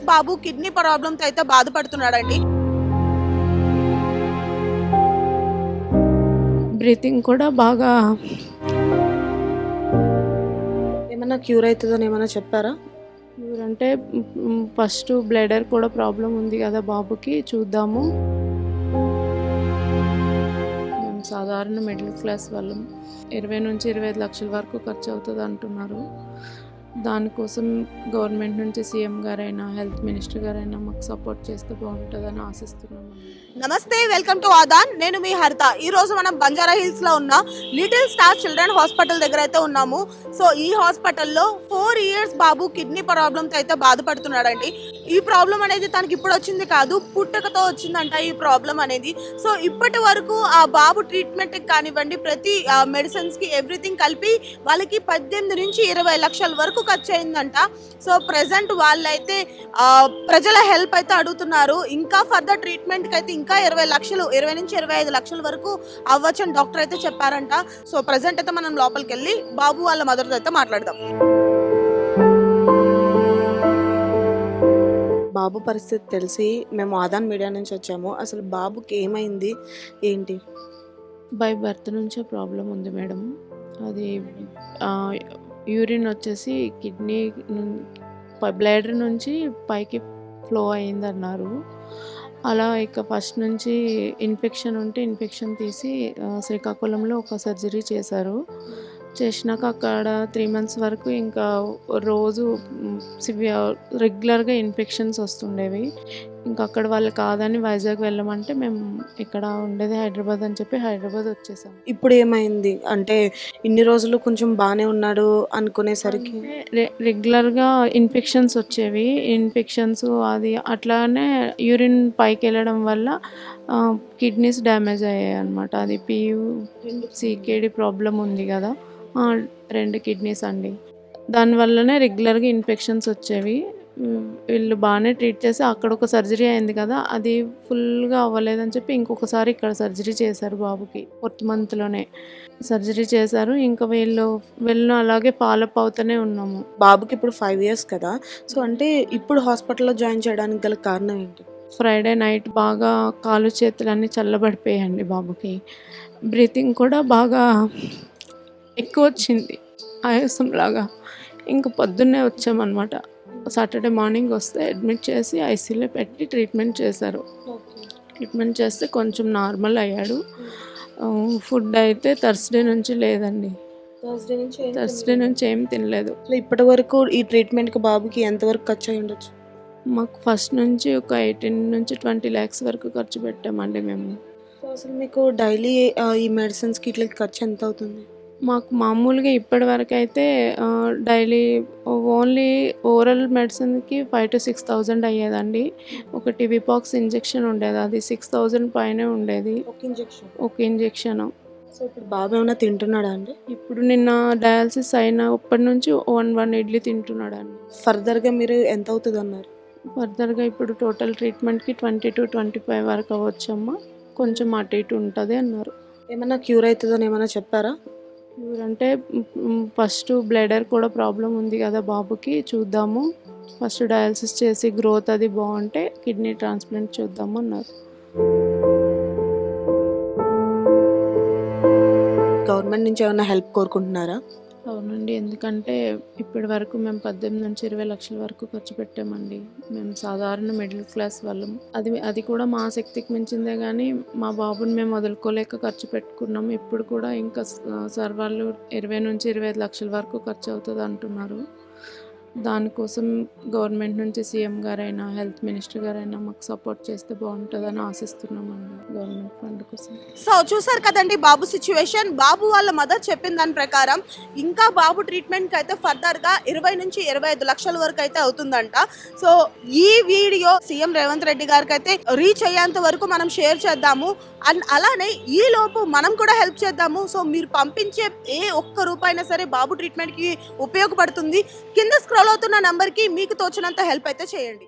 Years బాబు kidney ప్రాబ్లంతో అయితే బాధపడుతున్నాడండి. బ్రీతింగ్ కూడా బాగా ఏమన్నా క్యూర్ అవుతుందని ఏమన్నా చెప్పారా? అంటే ఫస్ట్ బ్లడర్ కూడా ప్రాబ్లం ఉంది కదా బాబుకి చూద్దాము. మేము సాధారణ మిడిల్ క్లాస్ వాళ్ళం. ఇరవై నుంచి ఇరవై ఐదు లక్షల వరకు ఖర్చు అవుతుంది అంటున్నారు. దానికోసం గవర్నమెంట్ నుంచి సీఎం గారైనా హెల్త్ మినిస్టర్ గారైనా మాకు సపోర్ట్ చేస్తే బాగుంటుందని ఆశిస్తున్నాము నమస్తే వెల్కమ్ టు ఆదాన్. నేను మీ హరిత. ఈ రోజు మనం బంజారా హిల్స్లో ఉన్న లిటిల్ స్టార్ చిల్డ్రన్ హాస్పిటల్ దగ్గర అయితే ఉన్నాము. సో ఈ హాస్పిటల్లో ఫోర్ ఇయర్స్ బాబు కిడ్నీ ప్రాబ్లంతో అయితే బాధపడుతున్నాడండి. ఈ ప్రాబ్లం అనేది తనకి ఇప్పుడు వచ్చింది కాదు పుట్టకతో వచ్చిందంట ఈ ప్రాబ్లం అనేది. సో ఇప్పటి వరకు ఆ బాబు ట్రీట్మెంట్ కానివ్వండి ప్రతి మెడిసిన్స్కి ఎవ్రీథింగ్ కలిపి వాళ్ళకి పద్దెనిమిది నుంచి ఇరవై లక్షల వరకు ఖర్చు అయిందంట సో ప్రజెంట్ వాళ్ళైతే ప్రజల హెల్ప్ అయితే అడుగుతున్నారు. ఇంకా ఫర్దర్ ట్రీట్మెంట్కి అయితే ఇంకా ఇరవై లక్షలు ఇరవై నుంచి ఇరవై ఐదు లక్షల వరకు అవ్వచ్చని డాక్టర్ అయితే చెప్పారంట. సో ప్రజెంట్ అయితే మనం లోపలికి వెళ్ళి బాబు వాళ్ళ మదర్తో అయితే మాట్లాడదాం. బాబు పరిస్థితి తెలిసి మేము ఆదాన్ మీడియా నుంచి వచ్చాము. అసలు బాబుకి ఏమైంది? ఏంటి? బై బర్త్ నుంచే ప్రాబ్లం ఉంది మేడం. అది యూరిన్ వచ్చేసి కిడ్నీ బ్లడర్ నుంచి పైకి ఫ్లో అయిందన్నారు. అలా ఇక ఫస్ట్ నుంచి ఇన్ఫెక్షన్ ఉంటే ఇన్ఫెక్షన్ తీసి శ్రీకాకుళంలో ఒక సర్జరీ చేశారు. చేసినాక అక్కడ త్రీ మంత్స్ వరకు ఇంకా రోజు సివియర్ రెగ్యులర్గా ఇన్ఫెక్షన్స్ వస్తుండేవి. ఇంకా అక్కడ వాళ్ళు కాదని వైజాగ్ వెళ్ళమంటే మేము ఇక్కడ ఉండేది హైదరాబాద్ అని చెప్పి హైదరాబాద్ వచ్చేసాం. ఇప్పుడు ఏమైంది? అంటే ఇన్ని రోజులు కొంచెం బాగానే ఉన్నాడు అనుకునేసరికి. రెగ్యులర్గా ఇన్ఫెక్షన్స్ వచ్చేవి. ఇన్ఫెక్షన్స్ అది అట్లానే యూరిన్ పైకి వెళ్ళడం వల్ల కిడ్నీస్ డ్యామేజ్ అయ్యాయి అనమాట అది పియు సీకేడి ప్రాబ్లం ఉంది కదా. రెండు కిడ్నీస్ అండి. దానివల్లనే రెగ్యులర్గా ఇన్ఫెక్షన్స్ వచ్చేవి. వీళ్ళు బాగానే ట్రీట్ చేసి అక్కడ ఒక సర్జరీ అయింది కదా అది ఫుల్గా అవ్వలేదని చెప్పి ఇంకొకసారి ఇక్కడ సర్జరీ చేశారు బాబుకి ఫోర్త్ మంత్లోనే. సర్జరీ చేశారు ఇంకా వీళ్ళు వీళ్ళు అలాగే ఫాలోఅప్ అవుతూనే ఉన్నాము. బాబుకి ఇప్పుడు ఫైవ్ ఇయర్స్ కదా సో అంటే ఇప్పుడు హాస్పిటల్లో జాయిన్ చేయడానికి గల కారణం ఏంటి? ఫ్రైడే నైట్ బాగా కాలు చేతులు అన్నీ చల్లబడిపోయాయండి బాబుకి. బ్రీతింగ్ కూడా బాగా ఎక్కువ వచ్చింది ఆయాసం లాగా ఇంకా పొద్దున్నే వచ్చామన్నమాట. సాటర్డే మార్నింగ్ వస్తే అడ్మిట్ చేసి ఐసీయూలో పెట్టి ట్రీట్మెంట్ చేశారు. ట్రీట్మెంట్ చేస్తే కొంచెం నార్మల్ అయ్యాడు. ఫుడ్ అయితే థర్స్డే నుంచి లేదండి. థర్స్డే నుంచి థర్స్డే నుంచి ఏం తినలేదు. ఇప్పటి వరకు ఈ ట్రీట్మెంట్కి బాబుకి ఎంతవరకు ఖర్చు అయి ఉండొచ్చు మాకు ఫస్ట్ నుంచి ఒక ఎయిటీన్ నుంచి ట్వంటీ ల్యాక్స్ వరకు ఖర్చు పెట్టామండి మేము. అసలు మీకు డైలీ ఈ మెడిసిన్స్కి ఇట్లకి ఖర్చు ఎంత అవుతుంది మాకు మామూలుగా ఇప్పటి వరకు అయితే డైలీ ఓన్లీ ఓరల్ మెడిసిన్కి ఫైవ్ టు సిక్స్ థౌజండ్ అయ్యేదండి. ఒక టివిపాక్స్ ఇంజెక్షన్ ఉండేది. అది సిక్స్ థౌజండ్ పైనే ఉండేది. ఒక ఇంజెక్షన్. ఒక ఇంజెక్షన్. సో ఇప్పుడు బాబు ఏమైనా తింటున్నాడా అండి? ఇప్పుడు నిన్న డయాలసిస్ అయినప్పటి నుంచి వన్ వన్ ఇడ్లీ తింటున్నాడండి. ఫర్దర్గా మీరు ఎంత అవుతుంది అన్నారు ఫర్దర్గా ఇప్పుడు టోటల్ ట్రీట్మెంట్కి ట్వంటీ టు ట్వంటీ ఫైవ్ వరకు అవ్వచ్చమ్మా. కొంచెం అటు ఇటు ఉంటుంది అన్నారు. ఏమన్నా క్యూర్ అవుతుందని ఏమన్నా చెప్పారా? అంటే ఫస్ట్ బ్లడర్ కూడా ప్రాబ్లం ఉంది కదా బాబుకి చూద్దాము. ఫస్ట్ డయాలసిస్ చేసి గ్రోత్ అది బాగుంటే కిడ్నీ ట్రాన్స్ప్లాంట్ చూద్దాము అన్నారు. గవర్నమెంట్ నుంచి ఏమైనా హెల్ప్ కోరుకుంటున్నారా? అవునండి. ఎందుకంటే ఇప్పటి వరకు మేము పద్దెనిమిది నుంచి ఇరవై లక్షల వరకు ఖర్చు పెట్టామండి. మేము సాధారణ మిడిల్ క్లాస్ వాళ్ళం. అది అది కూడా మా శక్తికి మించిందే కానీ మా బాబుని మేము వదులుకోలేక ఖర్చు పెట్టుకున్నాం. ఇప్పుడు కూడా ఇంకా సర్వాళ్ళు సార్ వాళ్ళు ఇరవై నుంచి ఇరవై ఐదు లక్షల వరకు ఖర్చు అవుతుంది అంటున్నారు దానికోసం గవర్నమెంట్ నుంచి సీఎం గారైనా హెల్త్ మినిస్టర్ గారైనా మాకు సపోర్ట్ చేస్తే బాగుంటుందని ఆశిస్తున్నామండి గవర్నమెంట్ ఫండ్ కోసం. సో చూసారు కదండి బాబు సిచ్యువేషన్ బాబు వాళ్ళ మదర్ చెప్పిన దాని ప్రకారం ఇంకా బాబు ట్రీట్మెంట్కి అయితే ఫర్దర్గా ఇరవై నుంచి ఇరవై ఐదు లక్షల వరకు అయితే అవుతుందంట. సో ఈ వీడియో సీఎం రేవంత్ రెడ్డి గారికి అయితే రీచ్ అయ్యేంత వరకు మనం షేర్ చేద్దాము. అండ్ అలానే ఈ లోపు మనం కూడా హెల్ప్ చేద్దాము. సో మీరు పంపించే ఏ ఒక్క రూపాయినా సరే బాబు ట్రీట్మెంట్కి ఉపయోగపడుతుంది. కింద స్క్రోల్ అవుతున్న నంబర్కి మీకు తోచినంత హెల్ప్ అయితే చేయండి.